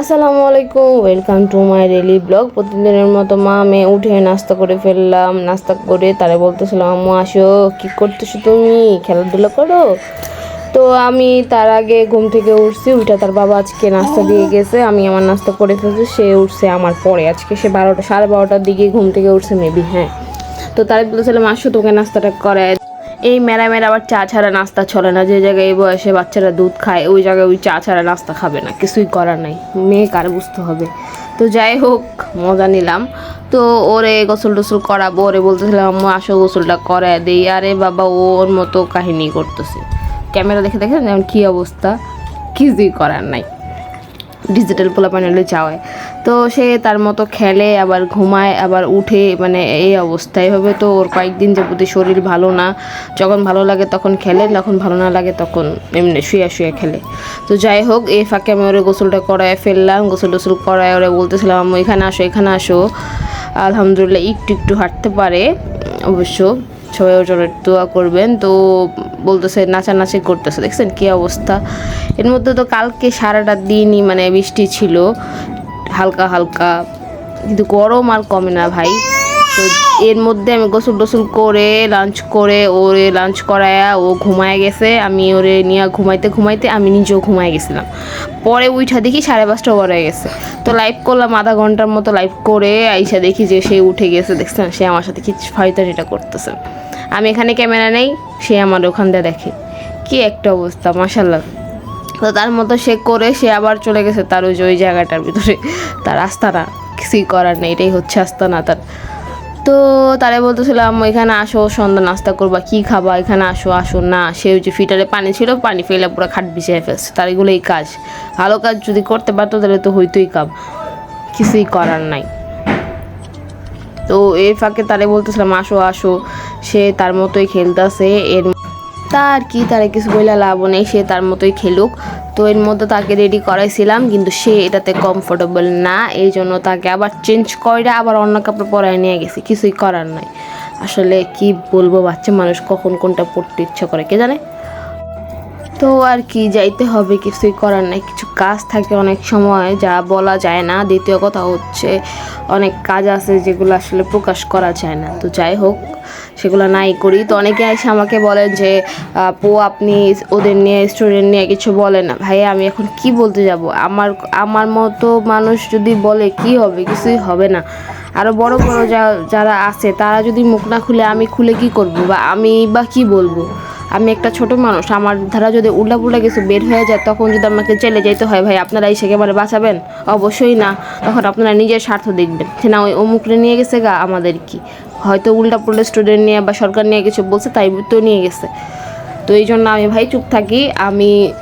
আসসালামু আলাইকুম welcome to my daily blog প্রতিদিনের মতো মা মেয়ে উঠে নাস্তা করে ফেললাম। নাস্তা করে তারে বলতেছিলাম, আম্মু, আসো, কী করতেছো তুমি? খেলাধুলা করো? তো আমি তার আগে ঘুম থেকে উঠছি, উঠে তার বাবা আজকে নাস্তা দিয়ে গেছে। আমি আমার নাস্তা করে ফেলছি, সে উঠছে আমার পরে। আজকে সে বারোটা, সাড়ে বারোটার দিকে ঘুম থেকে উঠছে মেবি হ্যাঁ। তো তারে বলেছিলাম আসো তোকে নাস্তাটা করায় এই মেরামের আবার চা ছাড়া নাস্তা চলে না, যে জায়গায় এই বয়সে বাচ্চারা দুধ খায়, ওই জায়গায় ওই চা ছাড়া নাস্তা খাবে না, কিছুই করার নাই, মেয়ে কার বুঝতে হবে। তো যাই হোক, মজা নিলাম। তো ওরে গোসল টোসল করাবো, ওরে বলতেছিলাম, আম্মু, আসো গোসলটা করায় দেই। আরে বাবা, ওর মতো কাহিনী করতেছে। ক্যামেরা দেখে দেখে যেমন কী অবস্থা, কিছুই করার নাই। ডিজিটাল পোলা প্যানেলে যাওয়ায় তো সে তার মতো খেলে, আবার ঘুমায়, আবার উঠে মানে এই অবস্থা এভাবে তো ওর কয়েকদিন যাবতীয় শরীর ভালো না। যখন ভালো লাগে তখন খেলে, যখন ভালো না লাগে তখন এমনি শুয়ে শুয়ে খেলে। তো যাই হোক, এই ফাঁকে আমি ওরে গোসলটা করায় ফেললাম, গোসল টোসল করায় ওরে বলতেছিলাম আমি এখানে আসো এখানে আসো। আলহামদুলিল্লাহ, একটু একটু হাঁটতে পারে, অবশ্য। সবাই ওর জন্য দোয়া করবেন। তো বলতেছে, নাচানাচি করতেছে, দেখছেন কী অবস্থা? এর মধ্যে তো কালকে সারাটা দিনই মানে বৃষ্টি ছিল, হালকা হালকা, কিন্তু গরম আর কমে না ভাই। তো এর মধ্যে আমি গোসল টোসল করে লাঞ্চ করে, ওরে লাঞ্চ করায়া ও ঘুমায় গেছে। আমি ওরে নিয়ে ঘুমাইতে ঘুমাইতে আমি নিজেও ঘুমায় গেছিলাম। পরে উঠা দেখি সাড়ে পাঁচটা হয়ে গেছে। তো লাইভ করলাম আধা ঘণ্টার মতো লাইভ করে আইসা দেখি যে সে উঠে গেছে। দেখছেন, সে আমার সাথে কি ফাইতারিটা করতেছে। আমি এখানে ক্যামেরা নেই, সে আমার ওখান দিয়ে দেখে। কি একটা অবস্থা মাসাল্লাহ তো তার মতো সে করে, সে আবার চলে গেছে তার ওই ওই জায়গাটার ভিতরে। তার আস্তানা, কিছুই করার নেই, এটাই হচ্ছে আস্তানা তার। তো তারে বলতেছিলাম এখানে আসো, সন্ধ্যা নাস্তা করবা, কি খাবা? এখানে আসো আসো, না। সে যে ফিটারে পানি ছিল, পানি ফেলে পুরো খাট বিছিয়ে ফেলছে। তার এগুলোই কাজ। ভালো কাজ যদি করতে পারতো, তাহলে তো হইতোই কাপ কিছুই করার নাই। তো এর ফাঁকে তারে বলতেছিলাম আসো আসো। সে তার মতোই খেলতেছে, এর তার কি, তারা কিছু বইলা লাভ নেই, সে তার মতোই খেলুক। তো এর মধ্যে তাকে রেডি করাইছিলাম, কিন্তু সে এটাতে কমফোর্টেবল না, এই জন্য তাকে আবার চেঞ্জ করে আবার অন্য কাপড় পরায় নিয়ে গেছি, কিছুই করার নাই। আসলে কি বলব, বাচ্চা মানুষ কখন কোনটা পড়তে ইচ্ছা করে, কে জানে? তো আর কি, যাইতে হবে, কিছুই করার নাই। কিছু কাজ থাকে অনেক সময়, যা বলা যায় না। দ্বিতীয় কথা হচ্ছে, অনেক কাজ আছে যেগুলো আসলে প্রকাশ করা যায় না। তো যাই হোক, সেগুলো নাই করি। তো অনেকে এসে আমাকে বলেন যে, আপু, আপনি ওদের নিয়ে স্টুডেন্ট নিয়ে কিছু বলেন না। ভাই আমি এখন কি বলতে যাব? আমার আমার মতো মানুষ যদি বলে, কি হবে? কিছুই হবে না। আরও বড় বড় যা, যারা আছে, তারা যদি মুখ না খুলে, আমি খুলে কি করব? বা আমি বা কি বলব? আমি একটা ছোট মানুষ, আমার ধারা যদি উল্টা পুল্টা কিছু বের হয়ে যায়, তখন যদি আমাকে চলে যাইতে হয়, ভাই, আপনারা এসে একেবারে বাঁচাবেন? অবশ্যই না। তখন আপনারা নিজের স্বার্থ দেখবেন। যে না ওই অমুকরে নিয়ে গেছে গা আমাদের কি? হয়তো উল্টা পুল্টা স্টুডেন্ট নিয়ে বা সরকার নিয়ে কিছু বলছে, তাই তো নিয়ে গেছে। তো এই জন্য আমি, ভাই, চুপ থাকি। আমি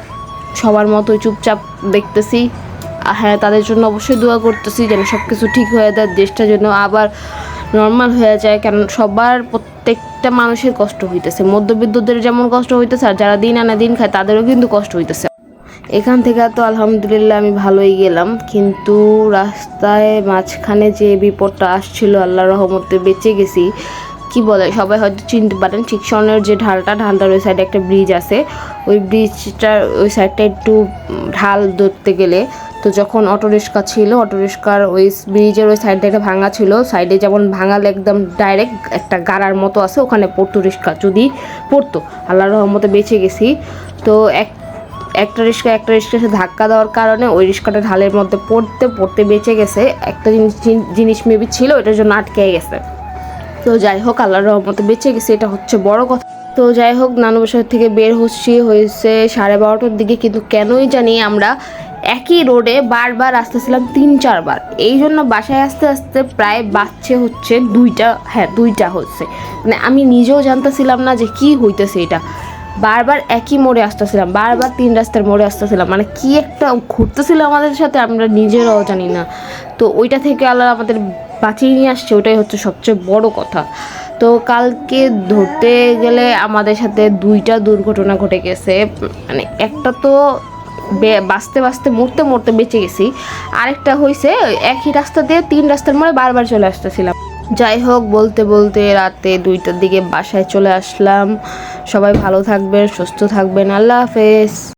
সবার মতো চুপচাপ দেখতেছি। হ্যাঁ তাদের জন্য অবশ্যই দোয়া করতেছি যেন সব কিছু ঠিক হয়ে যায়, দেশটা যেন আবার নর্মাল হয়ে যায়। কারণ সবার প্রত্যেকটা মানুষের কষ্ট হইতেছে। মধ্যবিত্তদের যেমন কষ্ট হইতেছে, আর যারা দিন আনা দিন খায়, তাদেরও কিন্তু কষ্ট হইতেছে। এখান থেকে তো আলহামদুলিল্লাহ আমি ভালোই গেলাম, কিন্তু রাস্তায় মাঝখানে যে বিপদটা আসছিল আল্লাহ রহমতে বেঁচে গেছি। কি বলে, সবাই হয়তো চিনতে পারেন, ঠিক শিক্ষণের যে ঢালটা, ঢালটার ওই সাইডে একটা ব্রিজ আছে। ওই ব্রিজটার ওই সাইডটা একটু ঢাল ধরতে গেলে তো যখন অটো রিক্সা ছিল, অটো রিক্সার ওই ব্রিজের ওই সাইডটা একটা ভাঙা ছিল সাইডে যেমন ভাঙালে একদম ডাইরেক্ট একটা গাড়ার মতো আছে, ওখানে পড়তো রিক্সা যদি পড়তো। আল্লাহ রহমতে বেঁচে গেছি। তো এক, একটা রিক্সা একটা রিক্সা এসে ধাক্কা দেওয়ার কারণে ওই রিক্সাটা ঢালের মধ্যে পড়তে পড়তে বেঁচে গেছে। একটা জিনিস জিনিস মেবি ছিল এটার জন্য আটকে গেছে। তো যাই হোক, আল্লাহর রহমতে বেঁচে গেছে, এটা হচ্ছে বড় কথা। তো যাই হোক, নানু বাসার থেকে বের হচ্ছি, হয়েছে সাড়ে বারোটার দিকে, কিন্তু কেনই জানি আমরা একই রোডে বারবার আসতেছিলাম তিন, চারবার। এই জন্য বাসায় আসতে আসতে প্রায় বাচ্চে হচ্ছে দুইটা হ্যাঁ দুইটা হচ্ছে। মানে আমি নিজেও জানতেছিলাম না যে কি হইতেছে এটা। বারবার একই মোড়ে আসতেছিলাম, বারবার তিন রাস্তার মোড়ে আসতেছিলাম। মানে কি একটা ঘুরতেছিল আমাদের সাথে আমরা নিজেরাও জানি না। তো ওইটা থেকে আল্লাহ আমাদের বাঁচিয়ে নিয়ে আসছে, ওটাই হচ্ছে সবচেয়ে বড় কথা। তো কালকে ধরতে গেলে আমাদের সাথে দুইটা দুর্ঘটনা ঘটে গেছে। মানে একটা তো বাঁচতে বাঁচতে, মরতে মরতে বেঁচে গেছি। আরেকটা হয়েছে একই রাস্তা দিয়ে তিন রাস্তার মোড়ে বারবার চলে আসতেছিলাম। যাই হোক, বলতে বলতে রাতে দুইটার দিকে বাসায় চলে আসলাম। সবাই ভালো থাকবেন, সুস্থ থাকবেন। আল্লাহ হাফেজ।